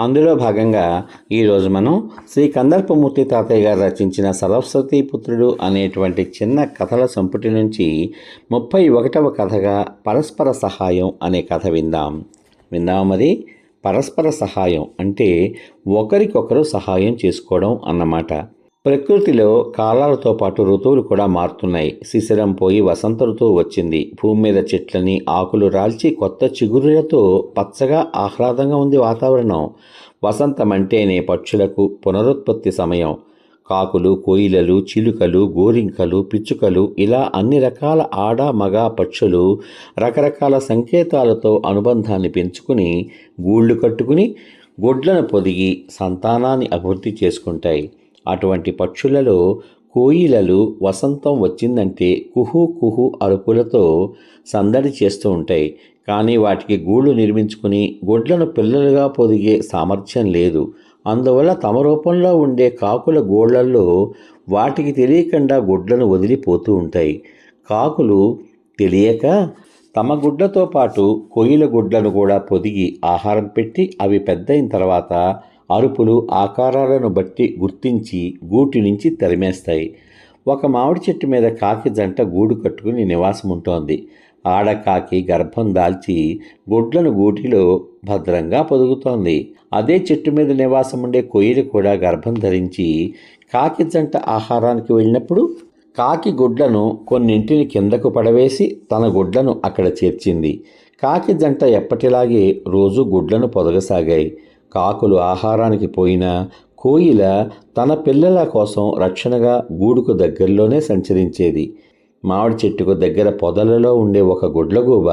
అందులో భాగంగా ఈరోజు మనం శ్రీ కందర్పమూర్తి తాతయ్య గారు రచించిన సరస్వతి పుత్రుడు అనేటువంటి చిన్న కథల సంపుటి నుంచి ముప్పై ఒకటవ కథగా పరస్పర సహాయం అనే కథ విందాం. విందాం మరి? పరస్పర సహాయం అంటే ఒకరికొకరు సహాయం చేసుకోవడం అన్నమాట. ప్రకృతిలో కాలాలతో పాటు ఋతువులు కూడా మారుతున్నాయి. శిశిరం పోయి వసంత ఋతువు వచ్చింది. భూమి మీద చెట్లని ఆకులు రాల్చి కొత్త చిగురులతో పచ్చగా ఆహ్లాదంగా ఉంది వాతావరణం. వసంతం అంటేనే పక్షులకు పునరుత్పత్తి సమయం. కాకులు కోయిలలు చిలుకలు గోరింకలు పిచ్చుకలు ఇలా అన్ని రకాల ఆడ మగ పక్షులు రకరకాల సంకేతాలతో అనుబంధాన్ని పెంచుకుని గూళ్ళు కట్టుకుని గుడ్లను పొదిగి సంతానాన్ని అభివృద్ధి చేసుకుంటాయి. అటువంటి పక్షులలో కోయిలలు వసంతం వచ్చిందంటే కుహు కుహు అరుపులతో సందడి చేస్తూ ఉంటాయి. కానీ వాటికి గూళ్ళు నిర్మించుకుని గుడ్లను పిల్లలుగా పొదిగే సామర్థ్యం లేదు. అందువల్ల తమ రూపంలో ఉండే కాకుల గోళ్ళల్లో వాటికి తెలియకుండా గుడ్లను వదిలిపోతూ ఉంటాయి. కాకులు తెలియక తమ గుడ్లతో పాటు కొయ్యల గుడ్లను కూడా పొదిగి ఆహారం పెట్టి అవి పెద్దయిన తర్వాత అరుపులు ఆకారాలను బట్టి గుర్తించి గూటి నుంచి తరిమేస్తాయి. ఒక మామిడి చెట్టు మీద కాకి జంట గూడు కట్టుకుని నివాసం ఉంటోంది ఆడకాకి గర్భం దాల్చి గుడ్లను గూటిలో భద్రంగా పొదుగుతోంది. అదే చెట్టు మీద నివాసం ఉండే కొయ్యలు కూడా గర్భం ధరించి కాకి జంట ఆహారానికి వెళ్ళినప్పుడు కాకి గుడ్లను కొన్నింటిని కిందకు పడవేసి తన గుడ్లను అక్కడ చేర్చింది. కాకి జంట ఎప్పటిలాగే రోజు గుడ్లను పొదగసాగాయి. కాకులు ఆహారానికి పోయినా కోయిల తన పిల్లల కోసం రక్షణగా గూడుకు దగ్గరలోనే సంచరించేది. మామిడి చెట్టుకు దగ్గర పొదలలో ఉండే ఒక గుడ్లగూబ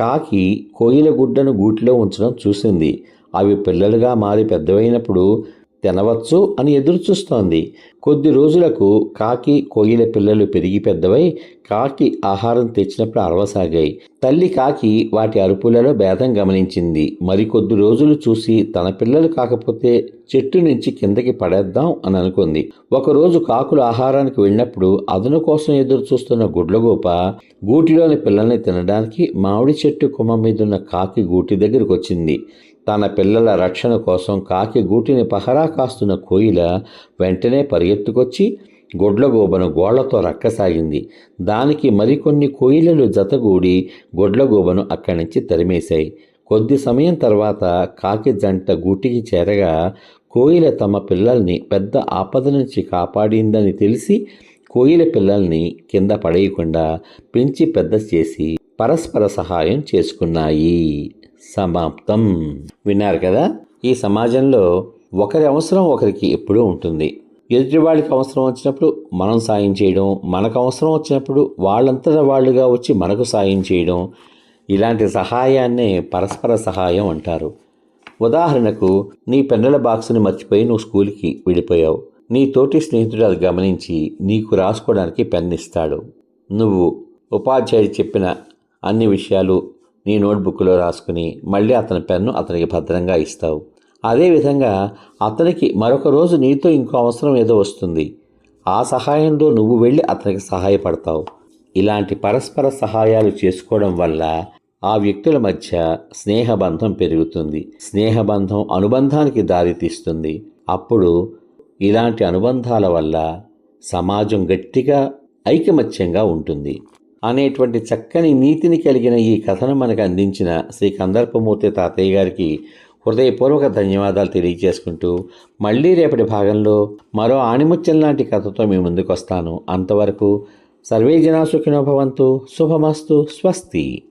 కాకి కోయిల గుడ్డను గూటిలో ఉంచడం చూసింది. అవి పిల్లలుగా మారి పెద్దవైనప్పుడు తినవచ్చు అని ఎదురుచూస్తోంది. కొద్ది రోజులకు కాకి కోయిల పిల్లలు పెరిగి పెద్దవై కాకి ఆహారం తెచ్చినప్పుడు అరవసాగాయి. తల్లి కాకి వాటి అరుపులలో భేదం గమనించింది. మరికొద్ది రోజులు చూసి తన పిల్లలు కాకపోతే చెట్టు నుంచి కిందకి పడేద్దాం అని అనుకుంది. ఒకరోజు కాకులు ఆహారానికి వెళ్ళినప్పుడు అదను కోసం ఎదురు చూస్తున్న గుడ్లగోప గూటిలోని పిల్లల్ని తినడానికి మామిడి చెట్టు కొమ్మ మీదున్న కాకి గూటి దగ్గరకు వచ్చింది తన పిల్లల రక్షణ కోసం కాకి గూటిని పహరా కాస్తున్న కోయిల వెంటనే పరిగెత్తుకొచ్చి గొడ్లగూబను గోళ్ళతో రక్కసాగింది. దానికి మరికొన్ని కోయిలలు జతగూడి గొడ్లగూబను అక్కడి నుంచి తరిమేశాయి. కొద్ది సమయం తర్వాత కాకి జంట గూటికి చేరగా కోయిల తమ పిల్లల్ని పెద్ద ఆపద నుంచి కాపాడిందని తెలిసి కోయిల పిల్లల్ని కింద పడేయకుండా పెంచి పెద్ద చేసి పరస్పర సహాయం చేసుకున్నాయి. సమాప్తం. విన్నారు కదా? ఈ సమాజంలో ఒకరి అవసరం ఒకరికి ఎప్పుడూ ఉంటుంది. ఎదుటివాళ్ళకి అవసరం వచ్చినప్పుడు మనం సాయం చేయడం మనకు అవసరం వచ్చినప్పుడు వాళ్ళంతటా వాళ్ళుగా వచ్చి మనకు సాయం చేయడం ఇలాంటి సహాయాన్నే పరస్పర సహాయం అంటారు. ఉదాహరణకు నీ పెన్నుల బాక్స్ని మర్చిపోయి నువ్వు స్కూల్కి వెళ్ళిపోయావు. నీ తోటి స్నేహితుడు అది గమనించి నీకు రాసుకోవడానికి పెన్ ఇస్తాడు. నువ్వు ఉపాధ్యాయుడు చెప్పిన అన్ని విషయాలు నీ నోట్బుక్లో రాసుకుని మళ్ళీ అతని పెన్ను అతనికి భద్రంగా ఇస్తావు. అదేవిధంగా అతనికి మరొక రోజు నీతో ఇంకో అవసరం ఏదో వస్తుంది. ఆ సహాయంలో నువ్వు వెళ్ళి అతనికి సహాయపడతావు. ఇలాంటి పరస్పర సహాయాలు చేసుకోవడం వల్ల ఆ వ్యక్తుల మధ్య స్నేహబంధం పెరుగుతుంది. స్నేహబంధం అనుబంధానికి దారితీస్తుంది. అప్పుడు ఇలాంటి అనుబంధాల వల్ల సమాజం గట్టిగా ఐకమత్యంగా ఉంటుంది. అనేటువంటి చక్కని నీతిని కలిగిన ఈ కథను మనకు అందించిన శ్రీ కందర్పమూర్తి తాతయ్య గారికి హృదయపూర్వక ధన్యవాదాలు తెలియజేసుకుంటూ మళ్ళీ రేపటి భాగంలో మరో ఆణిముత్యం లాంటి కథతో మీ ముందుకు వస్తాను అంతవరకు సర్వే జనా సుఖినోభవంతు శుభమస్తు. స్వస్తి.